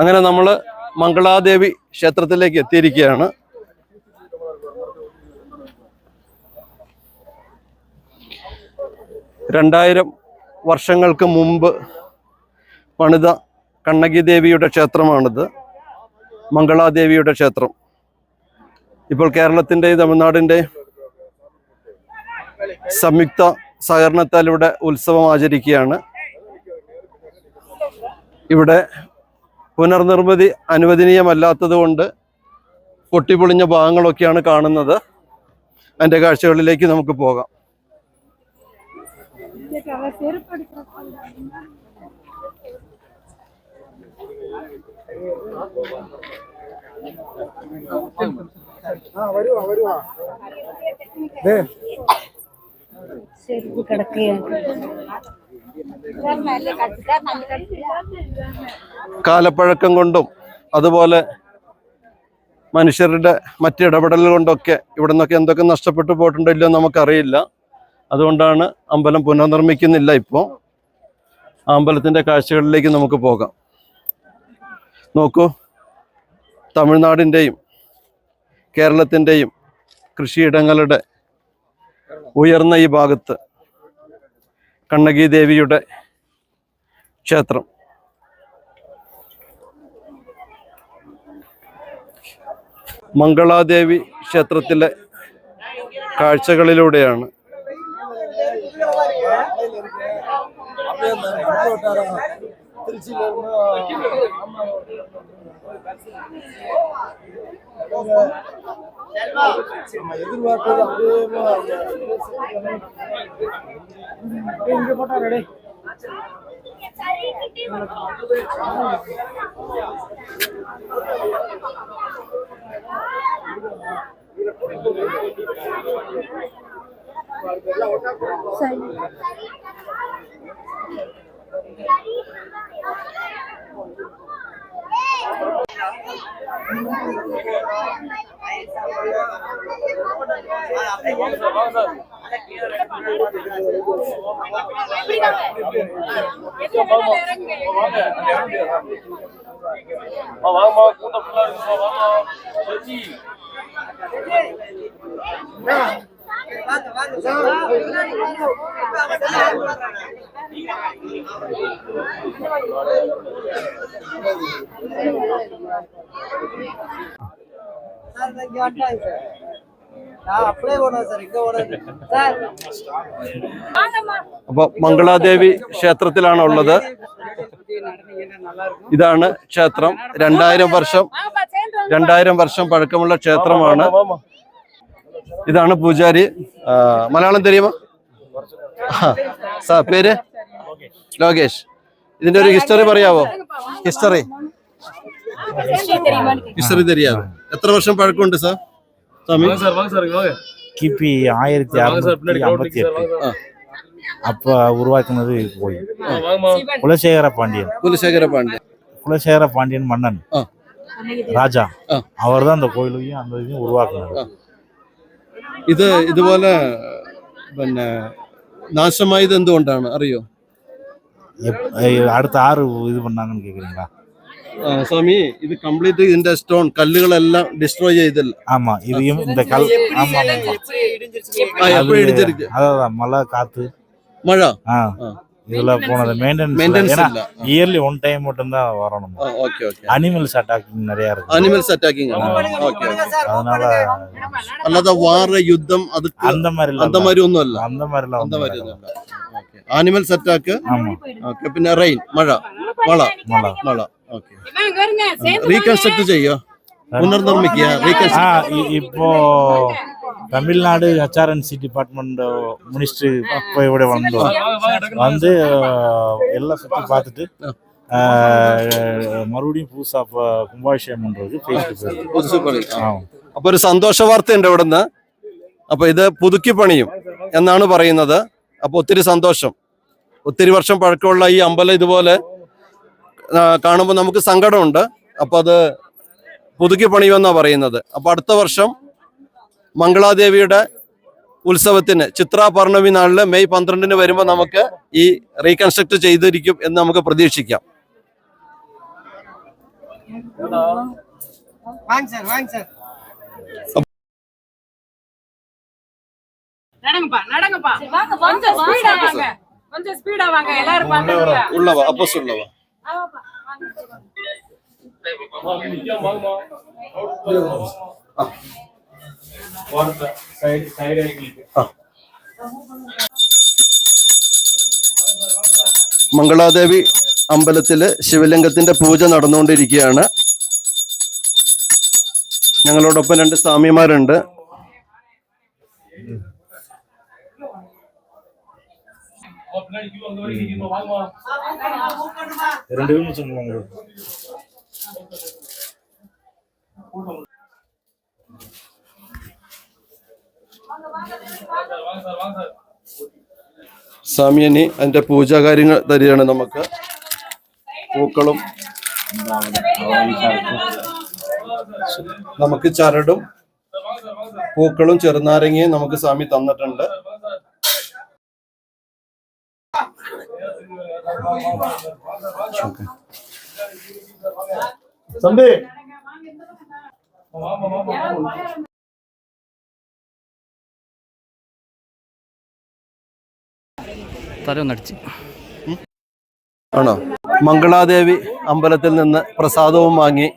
അങ്ങനെ നമ്മൾ മംഗളാദേവി ക്ഷേത്രത്തിലേക്ക് എത്തിയിരിക്കുകയാണ്. രണ്ടായിരം വർഷങ്ങൾക്ക് മുമ്പ് പണിത കണ്ണകി ദേവിയുടെ ക്ഷേത്രമാണിത്. മംഗളാദേവിയുടെ ക്ഷേത്രം. ഇപ്പോൾ കേരളത്തിന്റെയും തമിഴ്നാടിന്റെയും സംയുക്ത സഹകരണത്താൽ ഇവിടെ ഉത്സവം ആചരിക്കുകയാണ്. ഇവിടെ പുനർനിർമ്മിതി അനുവദനീയമല്ലാത്തത് കൊണ്ട് പൊട്ടിപ്പൊളിഞ്ഞ ഭാഗങ്ങളൊക്കെയാണ് കാണുന്നത്. അതിന്റെ കാഴ്ചകളിലേക്ക് നമുക്ക് പോകാം. ശരി കിടക്കുകയാണ്. കാലപ്പഴക്കം കൊണ്ടും അതുപോലെ മനുഷ്യരുടെ മറ്റിടപെടൽ കൊണ്ടൊക്കെ ഇവിടെ നിന്നൊക്കെ എന്തൊക്കെ നഷ്ടപ്പെട്ടു പോയിട്ടുണ്ടോ ഇല്ലയോ നമുക്കറിയില്ല. അതുകൊണ്ടാണ് അമ്പലം പുനർനിർമ്മിക്കുന്നില്ല ഇപ്പോൾ അമ്പലത്തിന്റെ കാഴ്ചകളിലേക്ക് നമുക്ക് പോകാം. നോക്കൂ തമിഴ്നാടിന്റെയും കേരളത്തിന്റെയും കൃഷിയിടങ്ങളുടെ ഉയർന്ന ഈ ഭാഗത്ത് കണ്ണകി ദേവിയുടെ ക്ഷേത്രം. മംഗളാദേവി ക്ഷേത്രത്തിലെ കാഴ്ചകളിലൂടെയാണ്. തിരുച്ചിയിലുള്ള நம்ம எதிர்பார்ப்பது அப்படியே இங்க போட்டா ரெடி சரி Thank you. வாங்கம்மா கூட்டம் ஃபுல்லா അപ്പോൾ മംഗളാദേവി ക്ഷേത്രത്തിലാണ് ഉള്ളത്. ഇതാണ് ക്ഷേത്രം. രണ്ടായിരം വർഷം രണ്ടായിരം വർഷം പഴക്കമുള്ള ക്ഷേത്രമാണ്. ഇതാണ് പൂജാരി ആ, മലയാളം തെരിയുമോ സാ പേര് ലോകേഷ് ഇതിന്റെ ഒരു ഹിസ്റ്ററി പറയാവോ ഹിസ്റ്ററി ഹിസ്റ്ററി தெரியாது എത്ര വർഷം പഴക്കമുണ്ട് സാർ സ്വാമി வாங்க சார் வாங்க சார் இங்க வாங்க கிபி ஆயிரத்தி வாங்க சார் பின்னாடி அறுநூத்தி கிரௌண்ட் ஐம்பத்தி சார் எட்டு வாங்க அப்ப உருவாக்குனது இது கோயில் ஆ, வாங்கம்மா குலசேகர பாண்டியன் കുലശേഖര പാണ്ഡ്യ குலசேகர பாண்டியன் மன்னன் ஆ. ராஜா ஆ. அவர் தான் அந்த கோயிலையும் அந்த இதையும் உருவாக்குனது ഇത് ഇതുപോലെ പിന്നെ നാശമായത് എന്തുകൊണ്ടാണ് അറിയോ எப்- ஐ- அடுத்த ஆறு இது பண்ணாங்கன்னு கேக்குறீங்களா ആ, സ്വാമി ഇത് കംപ്ലീറ്റ് ഇതിന്റെ സ്റ്റോൺ കല്ലുകളെല്ലാം ഡിസ്ട്രോയ് ചെയ്തില്ല ஆமா இதையும் இந்த கல் ஆமா ஆமா எப்படி இடிஞ்சிருச்சு ആ, എപ്പോഴും அது- ഇടിച്ചിരിക്കും அதான் மழை காத்து മഴ ஆ ஆ. இதுல போனது மெயின்டெனன்ஸ் മെയിൻ്റെനൻസ് ஏன்னா ഇല്ല இயர்லி ஒன் டைம் மட்டும்தான் வரணும் ഓക്കെ ഓക്കെ அனிமல்ஸ் அட்டாக்கிங் நிறைய இருக்கு അനിമൽസ് അറ്റാക്കിങ് ആണ് பண்ணுங்க, ഓക്കെ பண்ணுங்க சார் அதனால അല്ലാതെ വാറ് യുദ്ധം അത് அந்த மாதிரி அந்த எல்லாம் மாதிரி ഒന്നും അല്ല அந்த மாதிரி எல்லாம் அந்த ஒண்ணும் மாதிரி நடக்கல. ഒന്നും അല്ല ആനിമൽസ് അറ്റാക്ക് ஆமா ഓക്കെ പിന്നെ റെയിൻ മഴ മഴ மழை മഴ ഓക്കെ റീകൺസ്ട്രക്ട് ചെയ്യോ പുനർനിർമ്മിക്കുക ஆ റീകൺസ്ട്രക്ട് இ- இப்போ தமிழ்நாடு ஹெச்ஆர்என்சி டிபார்ட்மெண்ட் மினிஸ்டர் இப்போ இவிட வந்தோம் வாங்க வாங்க டக்குனு வந்து அஹ், எல்லாம் சுற்றி பார்த்துட்டு அஹ், மறுபடியும் புதுசா இப்போ கும்பாபிஷேகம் பண்றதுக்கு பேசிட்டு போயிருக்கு പുതുക്കി പണി ஆ അപ്പൊ ഒരു സന്തോഷ വാർത്തയുണ്ട് ഇവിടുന്ന് അപ്പൊ ഇത് പുതുക്കി പണിയും എന്നാണ് പറയുന്നത് അപ്പൊ ഒത്തിരി സന്തോഷം ഒത്തിരി വർഷം പഴക്കമുള്ള ഈ അമ്പലം ഇതുപോലെ കാണുമ്പോൾ നമുക്ക് സങ്കടമുണ്ട് അപ്പൊ അത് പുതുക്കി പണിയുമെന്നാ പറയുന്നത് അപ്പൊ അടുത്ത വർഷം മംഗളാദേവിയുടെ ഉത്സവത്തിന് ചിത്ര പൗർണമി നാളില് മെയ് പന്ത്രണ്ടിന് വരുമ്പോൾ നമുക്ക് ഈ റീകൺസ്ട്രക്ട് ചെയ്തിരിക്കും എന്ന് നമുക്ക് പ്രതീക്ഷിക്കാം வாங்க சார் வாங்க சார் മംഗളാദേവി അമ്പലത്തിൽ ശിവലിംഗത്തിന്റെ പൂജ നടന്നുകൊണ്ടിരിക്കുകയാണ്. ഞങ്ങളോടൊപ്പം രണ്ട് സ്വാമിമാരുണ്ട്. രണ്ടുപേരും സാമിയനി അതിന്റെ പൂജാ കാര്യങ്ങൾ തരികയാണ് നമുക്ക്. പൂക്കളും നമുക്ക് ചരടും പൂക്കളും ചെറുനാരങ്ങയും നമുക്ക് സ്വാമി തന്നിട്ടുണ്ട്. സന്ധി തലയൊന്നടിച്ച് ആണോ? മംഗളാദേവി അമ്പലത്തിൽ നിന്ന് പ്രസാദവും വാങ്ങി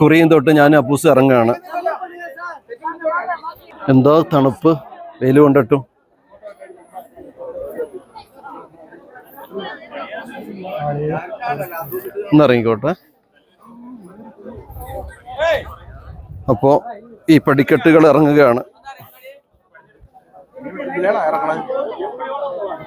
കുറിയും തൊട്ട് ഞാൻ അപ്പൂസ് ഇറങ്ങുകയാണ്. എന്തോ തണുപ്പ് വെയിൽ കൊണ്ടിട്ടും. ഒന്നിറങ്ങിക്കോട്ടെ അപ്പോ ഈ പടിക്കെട്ടുകൾ ഇറങ്ങുകയാണ്.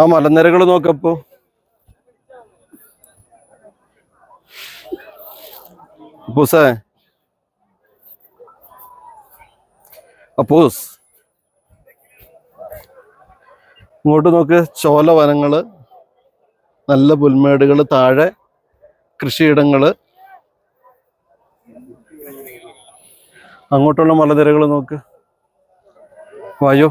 ആ മലനിരകൾ നോക്കപ്പോ. അപ്പൂസേ അപ്പൂസ് ഇങ്ങോട്ട് നോക്ക് ചോല വനങ്ങൾ നല്ല പുൽമേടുകൾ താഴെ കൃഷിയിടങ്ങൾ. അങ്ങോട്ടുള്ള മലനിരകൾ നോക്ക്. വായോ.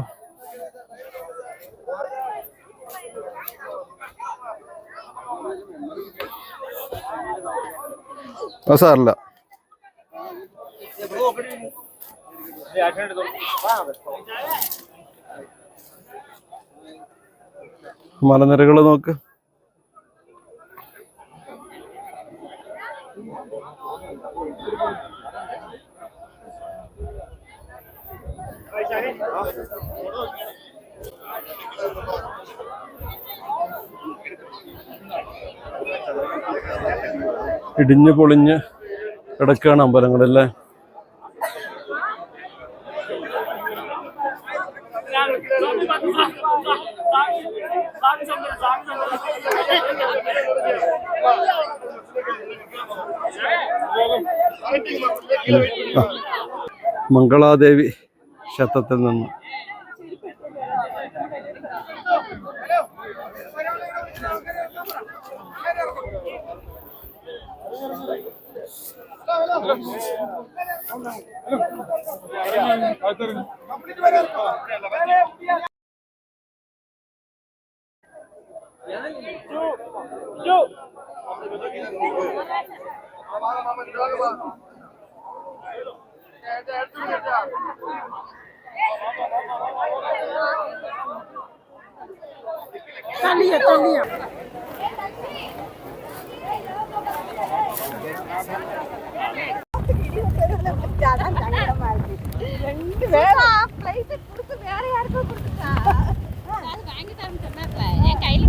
സാറില്ല. മലനിരകൾ നോക്ക്. ഇടിഞ്ഞു പൊളിഞ്ഞ് കിടക്കുകയാണ് അമ്പലങ്ങളല്ലേ മംഗളാദേവി. ക്ഷേത്രത്തിൽ നിന്ന് தள்ளிய தள்ளிய ரெண்டு பேரும் கொடுத்து வேற யாருக்கும் கொடுத்துட்டா? வாங்கி தரேன்னு சொன்னாப்ல. என் கையில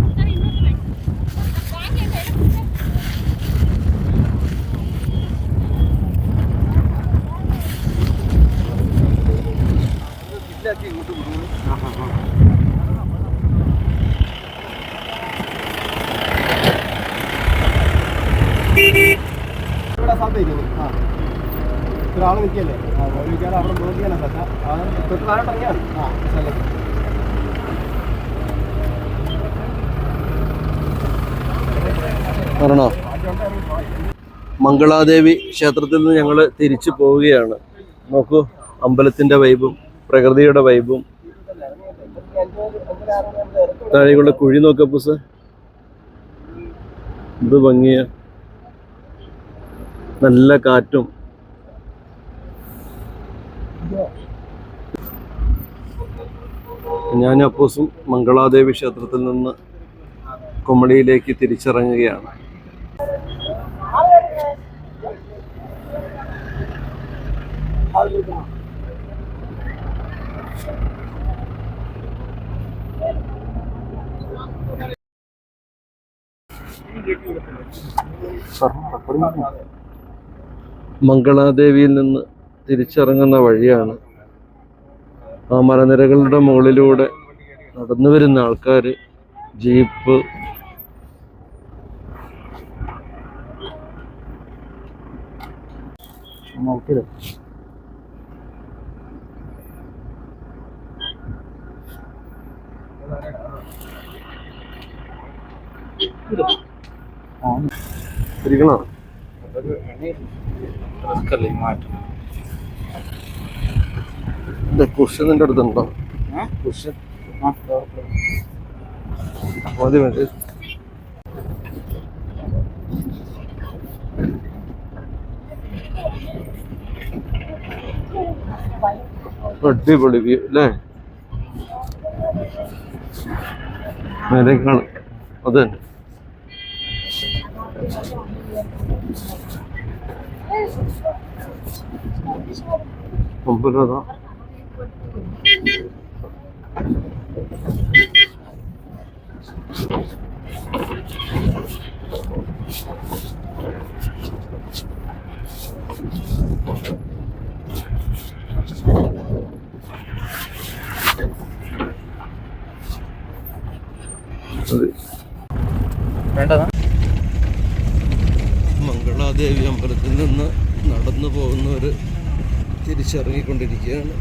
ഒരാൾ നിൽക്കല്ലേ? അവിടെ നോക്കിയാലോ സ്ഥലത്ത് ആ മംഗളാദേവി ക്ഷേത്രത്തിൽ നിന്ന് ഞങ്ങൾ തിരിച്ചു പോവുകയാണ്. നോക്കൂ അമ്പലത്തിന്റെ വൈബും. പ്രകൃതിയുടെ വൈബും. താഴെയുള്ള കുഴി നോക്ക പുസ് ഇത് ഭംഗിയ. നല്ല കാറ്റും. ഞാൻ അപ്പൂസും മംഗളാദേവി ക്ഷേത്രത്തിൽ നിന്ന് കുമളിയിലേക്ക് തിരിച്ചിറങ്ങുകയാണ്. മംഗളാദേവിയിൽ നിന്ന് തിരിച്ചിറങ്ങുന്ന വഴിയാണ് ആ മലനിരകളുടെ മുകളിലൂടെ നടന്നു വരുന്ന ആൾക്കാർ ജീപ്പ്. കുഷൻ അടുത്തുണ്ടോ? കുഷൻ മതി മതി. അടിപൊളി വ്യൂ അല്ലേ? മേലേക്കാണ്. അത് തന്നെ. ഒമ്പതാ അതെ മംഗളാദേവി തിരിച്ചിറങ്ങിക്കൊണ്ടിരിക്കുകയാണ്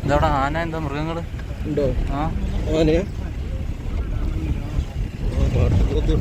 ഇതവിടെ ആന എന്താ മൃഗങ്ങൾ ഉണ്ടോ? ആ. ആനയാ? പാട്ട്